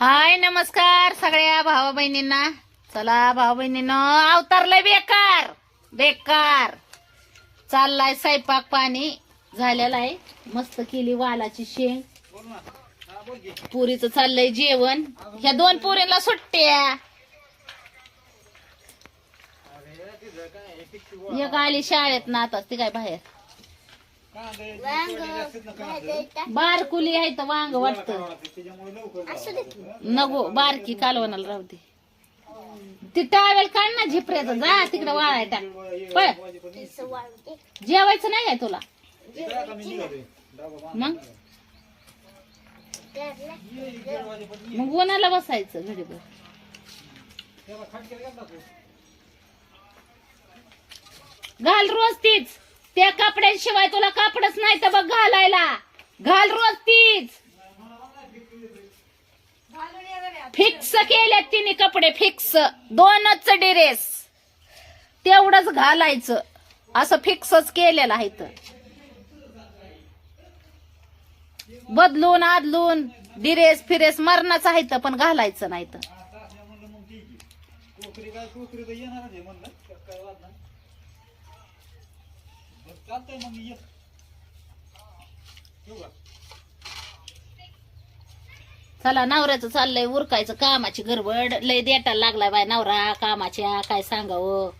हाय नमस्कार सगळ्या भावा बहिणींना चला भावा बहिणीनं अवतारलंय बेकार बेकार. चाललाय स्वयंपाक पाणी झालेला आहे. मस्त केली वालाची शेंग. पुरीचं चाललंय जेवण. ह्या दोन पुरीला सुट्ट्या. एक आली शाळेत ना आता ती काय बाहेर. बारकुली आहे तर वांग वाटत. नको बारकी कालवणाला राहू दे. ती टावेल काढ ना झिपऱ्याचं जा तिकडे वाळाय टाक. पळ. जेवायचं नाही आहे तुला. मग? मग उन्हाला बसायचं घडीभर घाल रोज तीच. त्या कपड्यांशिवाय तुला कापडच नाही तर बघ घालायला. घाल रोज तीच. फिक्स केल्यात तिने कपडे फिक्स. दोनच ड्रेस. तेवढंच घालायचं. असं फिक्सच केलेलं आहे तर. बदलून आदलून डिरेस फिरेस मरणाच आहे तर पण घालायचं नाही तर. चला नवऱ्याचं चाललंय उरकायचं कामाची गडबड. लय देटाला लागलाय बाय नवरा कामाच्या काय सांगावं?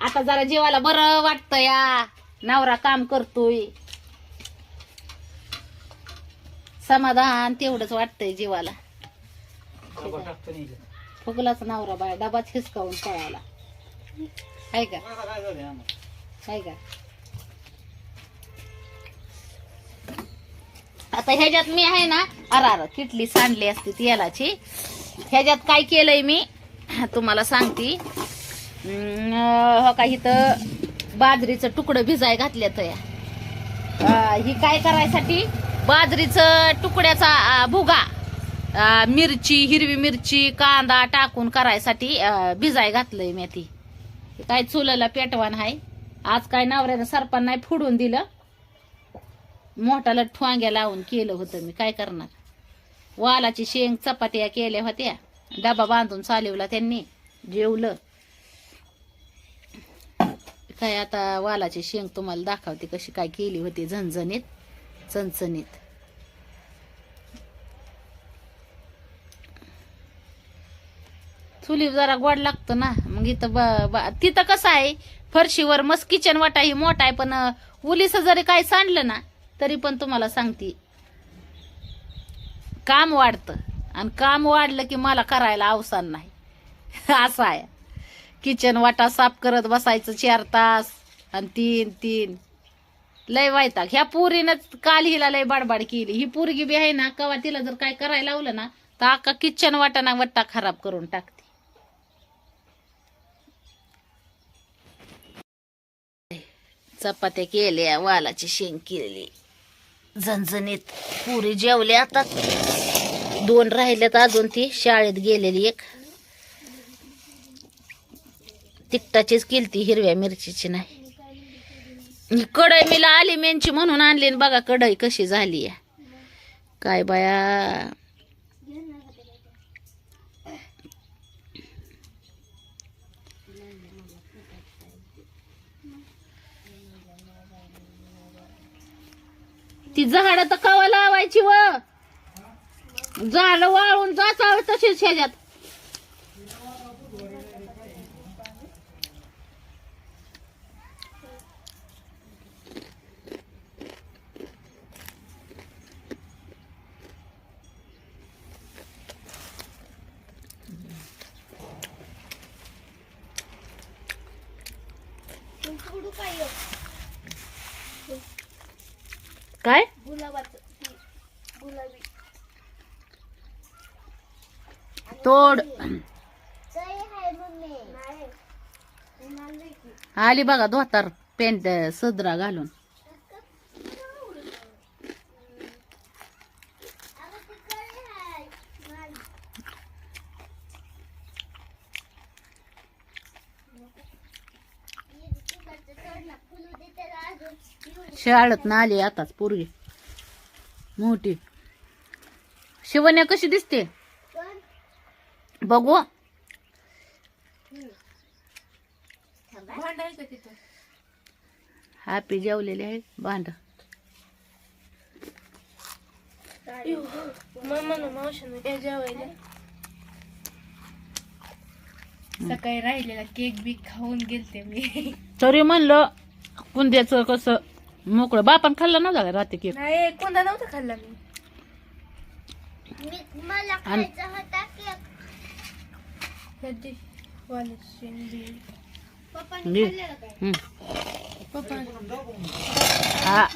आता जरा जीवाला बरं वाटतं या. नवरा काम करतोय. समाधान तेवढंच वाटतंय जीवाला. फुगलाच नवरा बाय डबाच हिसकावून पळाला. आहे का? आहे का? आता ह्याच्यात मी आहे ना अरार किटली सांडली असती तेलाची. ह्याच्यात काय केलंय मी? तुम्हाला सांगते. हो का इथं बाजरीचं तुकडं भिजाय घातल्या तया ही काय करायसाठी? बाजरीचं तुकड्याचा भुगा मिरची हिरवी मिरची कांदा टाकून करायसाठी भिजाय घातलंय मी ती. काय चुलाला पेटवान आहे आज काय नवऱ्यानं सरपांना नाही फोडून दिलं. मोठाला ठोंग्या लावून केलं होतं मी. काय करणार? वालाची शेंग चपात्या केल्या होत्या. डबा बांधून चालवला त्यांनी. जेवलं. काय आता वालाची शेंग तुम्हाला दाखवते कशी काय केली होती. झणझणीत चणचणीत. चुलीवर जरा गोड लागतो ना. मग इथं ब- तिथं कसं आहे? फरशीवर मस्त किचन वाटा ही मोठा आहे पण उलीस जरी काय सांडलं ना तरी पण तुम्हाला सांगते. काम वाढतं. आणि काम वाढलं की मला करायला अवसान नाही. असं आहे. किचन वाटा साफ करत बसायचं चार तास आणि तीन तीन. लय वायताग ह्या पुरीनं काल हिला लय बाडबाड केली. ही पोरगी बी आहे ना कवा तिला जर काय करायला लावलं ना तर अक्का किचन वाटाना वट्टा खराब करून टाकते. चपात्या केल्या वालाची शेंग केली. झणझणीत पुरी जेवली आता. दोन राहिल्यात अजून ती शाळेत गेलेली एक. तिकटाचीच केलती हिरव्या मिरचीची नाही. ही कढई मीला आली मेनची म्हणून आणली बघा कढई कशी झाली आहे. काय बाया. ती झाड तर कवा लावायची व? झाड वाळून जाचावं तशीच शेजात काय? तोड. आली बघा धोतार पेंट सदरा घालून. शाळेत ना आली आताच पोरगी. मोठी. शिवण्या कशी दिसते? बघू. हॅपी जेवलेले आहे भांड. सकाळी राहिलेला केक बी खाऊन गेलते मी. तरी म्हणलं कुंद्याचं कसं मोकळं. बापान खाल्लं नव्हता का रात्री केक? नाही कोणता नव्हता खाल्ला मी. आणि कधी वाल्याची दे. हं. पप्पा हा.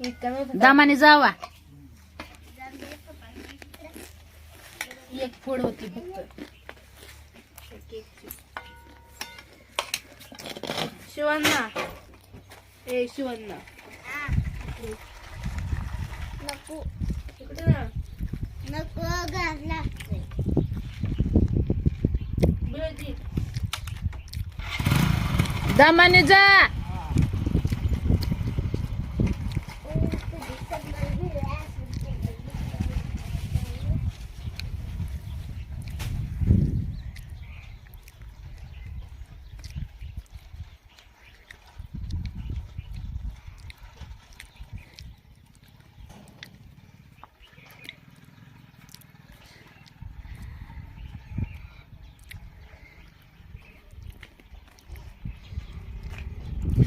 इतका नव्हता दामाने जावा. एक फोड होती फक्त. शिवांना. ए शिवांना. इकडे. ना बिळती. दामाने जा.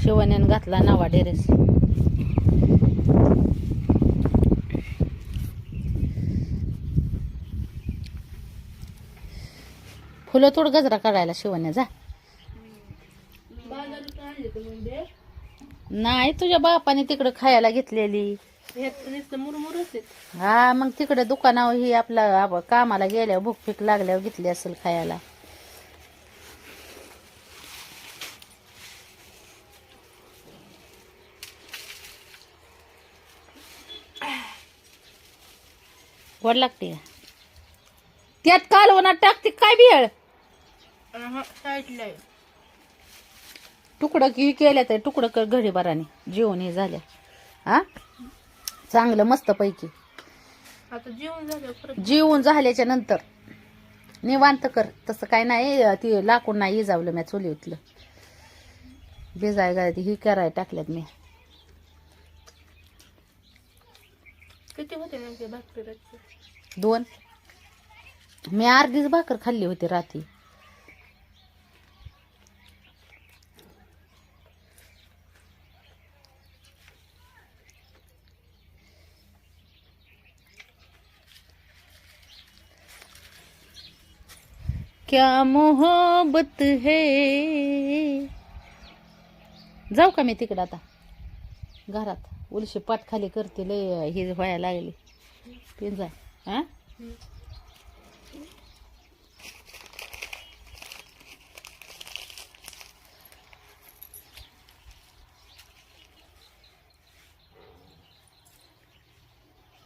शिवण्यानं घातला नावा डेरेस. फुलं थोडं गजरा काढायला शिवण्या जा. नाही तुझ्या बापाने तिकडं खायला घेतलेली. हा मग तिकडे दुकानावर ही आपला कामाला गेल्यावर भूक पीक लागल्यावर घेतली असेल खायला. गोड लागते का? त्यात कालवणात टाकते काय बिळ. तुकडं की केल्या तर तुकडं कर घडी बराने जेवण हे झाल्या हा? चांगलं मस्त पैकी. आता जेवण झालं परत जेवून झाल्याच्यानंतर. निवांत कर. तसं काय नाही ती लाकूड नाही इजावलं मी चुली उतलं भिजाय गाय ही कराय टाकल्यात मी किती होते नेमके भाकरीचे दोन. मी अर्धीच भाकर खाल्ली होती रात्री. क्या मोहब्बत है? जाऊ का मी तिकडं आता? घरात. उलशी पाठ खाली करते लय हे व्हायला लागली. पिंजा हा?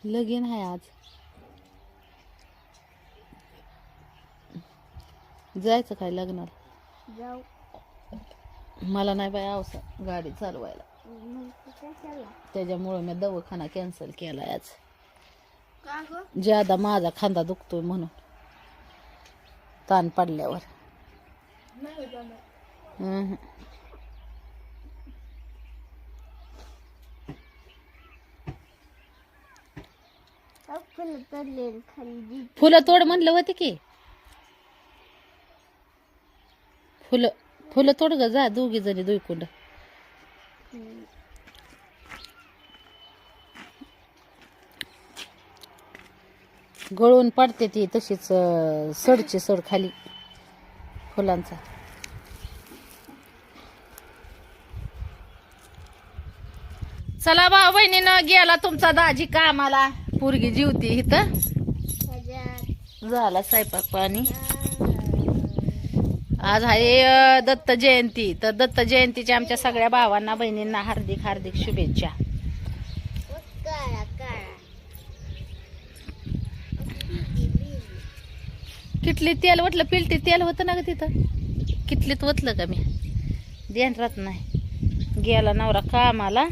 लगीन आहे आज. जायचं काय लग्नाला? जाऊ. मला नाही बाय आवसा गाडी चालवायला. त्याच्यामुळं मी दवाखाना कॅन्सल केला आज का ग? ज्यादा माझा खांदा दुखतोय म्हणून. ताण पडल्यावर. नाही हम्म. फुलं तोड म्हणलं होते की. फुलं फुलं तोड ग जा दोघी जणी दुईकुंड गळून पडते ती तशीच सडची सड खाली फुलांचा. चला भाऊ बहिणीनं गेला तुमचा दाजी कामाला. पोरगी जीवती इथं. झाला स्वयंपाक पाणी. आज आहे दत्त जयंती. तर दत्त जयंतीच्या आमच्या सगळ्या भावांना बहिणींना हार्दिक हार्दिक शुभेच्छा. किटली तेल वटलं पिलटी तेल होतं ना ग तिथं? किटलीत वतलं का मी. देणरात राहत नाही. गेला नवरा कामाला.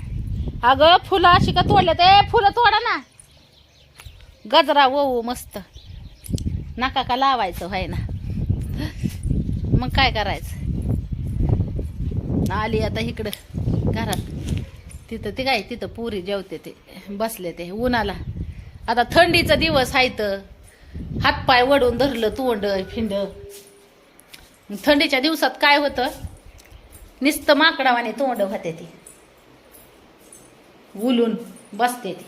अगं फुलं अशी का तोडल्या ते फुलं तोडा ना. गजरा वळू मस्त. नका का लावायचं व्हाय ना मग काय करायचं? आली आता इकडं घरात. तिथं ते काय तिथं पुरी जेवते ते बसले ते उन्हाला आता थंडीचा दिवस आहे तर हातपाय वडून धरलं तोंड फिंड. थंडीच्या दिवसात काय होतं? नुसतं माकडावाने तोंड होते ती. उलून बसते ती.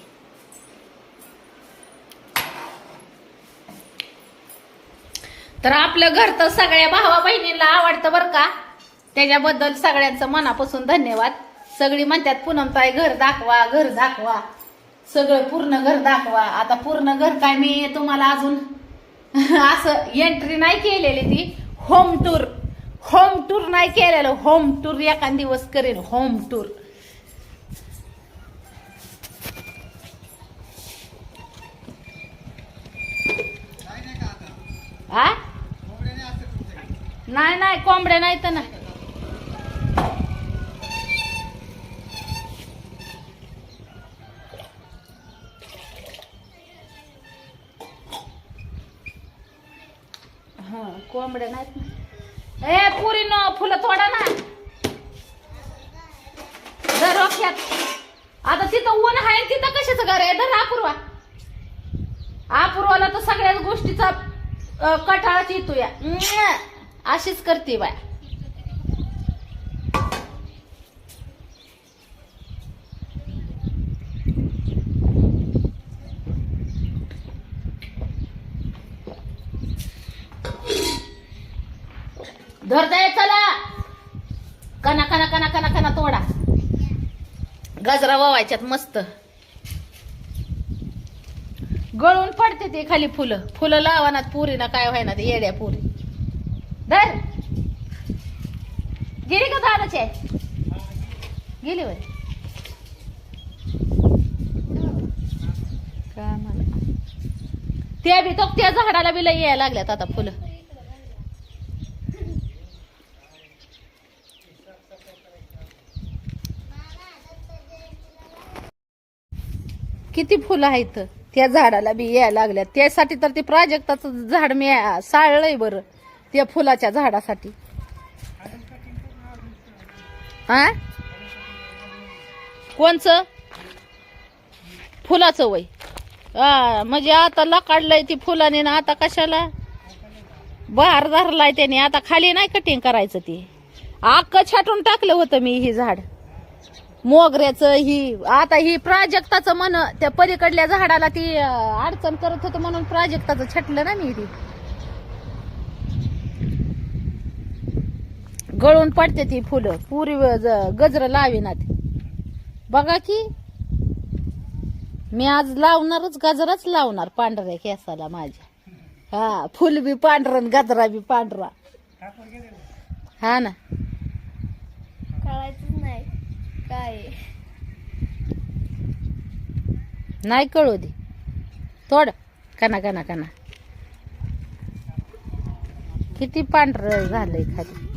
तर आपलं घर तर सगळ्या भावा बहिणींना आवडतं बरं का? त्याच्याबद्दल सगळ्यांचं मनापासून धन्यवाद. सगळी म्हणतात पूनमताई घर दाखवा घर दाखवा. सगळं पूर्ण घर दाखवा. आता पूर्ण घर काय मी तुम्हाला अजून असं एंट्री नाही केलेली ती. होम टूर होम टूर नाही केलेलं. होम टूर एखाद दिवस करेन होम टूर आ? नाही नाही कोंबड्या नाही तर नाही. हा कोंबड्या नाहीत ना. ए पुरी न फुलं थोडा ना. धर रोख्यात आता तिथं ऊन आहे तिथं कशाचं घर आहे? धर अपूर्वा. अपूर्वाला तर सगळ्याच गोष्टीचा कटाळाच येतो या अशीच करते बाय. धरता चला. कना कना कना कना कना तोडा. गजरा वावायच्यात मस्त. गळून पडते ते खाली फुलं. फुलं लावा ना पुरी ना काय व्हायना ते येड्या पुरी. धर. गेली का दादाचे गेली वय काय म्हणा. त्या बी तो त्या झाडाला बी लई यायला लागल्यात आता फुलं. किती फुलं आहेत त्या झाडाला बी यायला लागल्यात. त्यासाठी तर ते प्राजक्ताचं झाड मी साळलंय बरं. त्या फुलाच्या झाडासाठी. हा कोणचं? फुलाचं वय. म्हणजे आता लकाडलंय ती फुलाने ना आता कशाला? बहार धरलाय त्याने. आता खाली नाही कटिंग करायचं ती. आक्क छाटून टाकलं होतं मी ही झाड. मोगऱ्याचं ही आता ही प्राजक्ताचं म्हण त्या पलीकडल्या झाडाला ती अडचण करत होतं म्हणून प्राजक्ताचं छाटलं ना मी ती. गळून पडते ती फुलं. पुरी गजर लावीनात. बघा की मी आज लावणारच गजराच लावणार पांढऱ्या केसाला माझ्या. हा फुल बी पांढरा आणि गजरा बी पांढरा. हा ना. नाही. काय. नाही कळू दे. तोड. कना कना कना किती पांढरं झालंय खाली.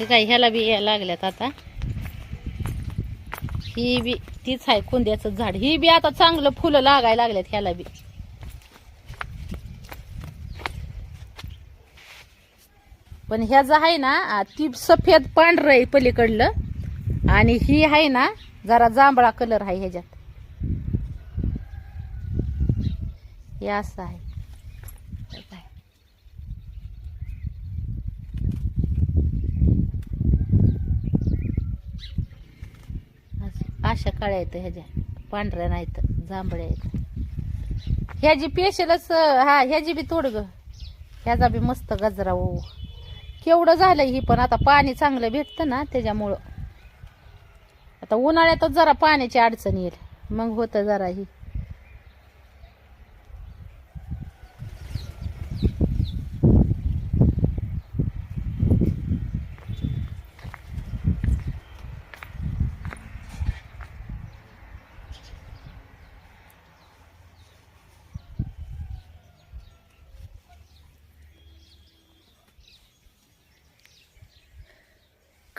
हे काय ह्याला बी यायला लागल्यात आता. ही बी तीच आहे कुंद्याचं झाड. ही बी आता चांगलं फुलं लागायला लागल्यात ह्याला बी. पण ह्याचं आहे ना ती सफेद पांढरं आहे पलीकडलं. आणि ही आहे ना जरा जांभळा कलर आहे ह्याच्यात. हे असं आहे हे पाय. असं- अशा काळ्या आहेत ह्याच्या पांढऱ्या नाहीत जांभळ्या आहेत. ह्याची पेशलच हा ह्याची बी तोड ग ह्याचा बी मस्त गजरा ओ. केवढं झालं ही पण आता पाणी चांगलं भेटतं ना त्याच्यामुळं. आता उन्हाळ्यातच जरा पाण्याची अडचण येईल मग होतं जरा ही.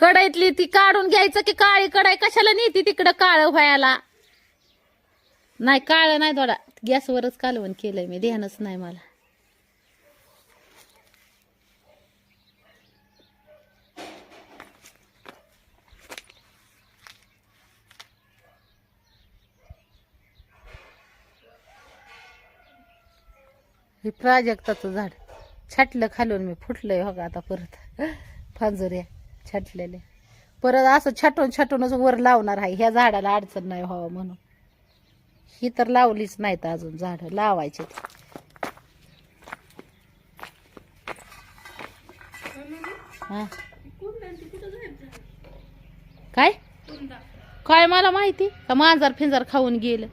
कढईतली ती काढून घ्यायचं की काळी कढाई कशाला नेती तिकडं काळ व्हायला? नाही काळ नाही थोडा. गॅसवरच कालवण केलंय मी ध्यानच नाही मला. हे प्राजक्ताचं झाड. छाटलं खालून मी फुटलंय हो का आता परत. फांजुऱ्या छाटलेले. परत असं छाटून छाटूनच वर लावणार आहे. ह्या झाडाला अडचण नाही व्हावं म्हणून. ही तर लावलीच नाहीत अजून झाड. लावायचे हा. काय? काय मला माहिती? का मांजर फिंजर खाऊन गेलं.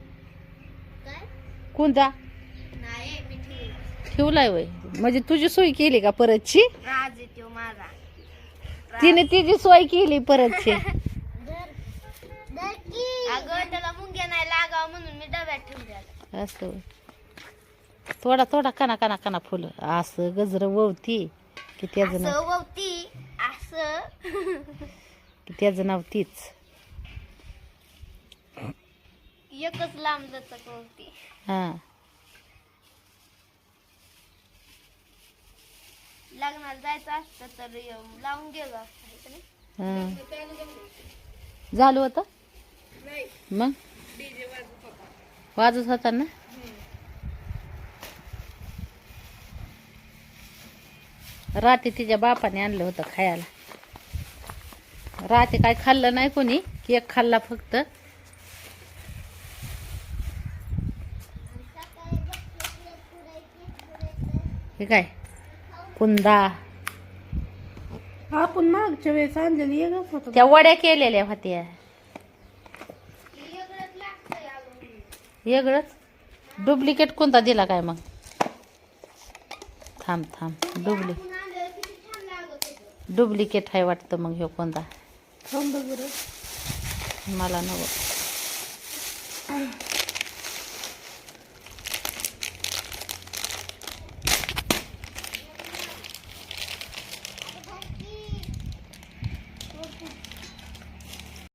कोणता? ठेवलाय. वय. म्हणजे तुझी सोय केली का परतची? माझा. तिने तिची सोय केली परतची अगं त्याला मुंग्या नाही लागावं म्हणून मी डब्यात ठेवल्या असं. थोडा थोडा कना कना कना फुलं. असं गजर ववती. की त्याचं नाव असं ववती असं. की त्याचं नाव तीच. एकच लांब जात ववती. हा. लग्नाला जायचं असतं तर लावून गेलो असतं. झालं होतं? मग? वाजत होता ना? रात्री तिच्या बापाने आणलं होतं खायला. रात्री काय खाल्लं नाही कोणी केक खाल्ला फक्त. हे काय? कुंदा. आपण मागच्या वेळेस आणलेली एकच होतं त्या वड्या केलेल्या होत्या. वेगळंच? डुप्लिकेट कोणता दिला काय मग? थांब थांब. डुप्ली डुप्लिकेट आहे वाटतं मग ह्यो कोणता थांब बरं मला नवं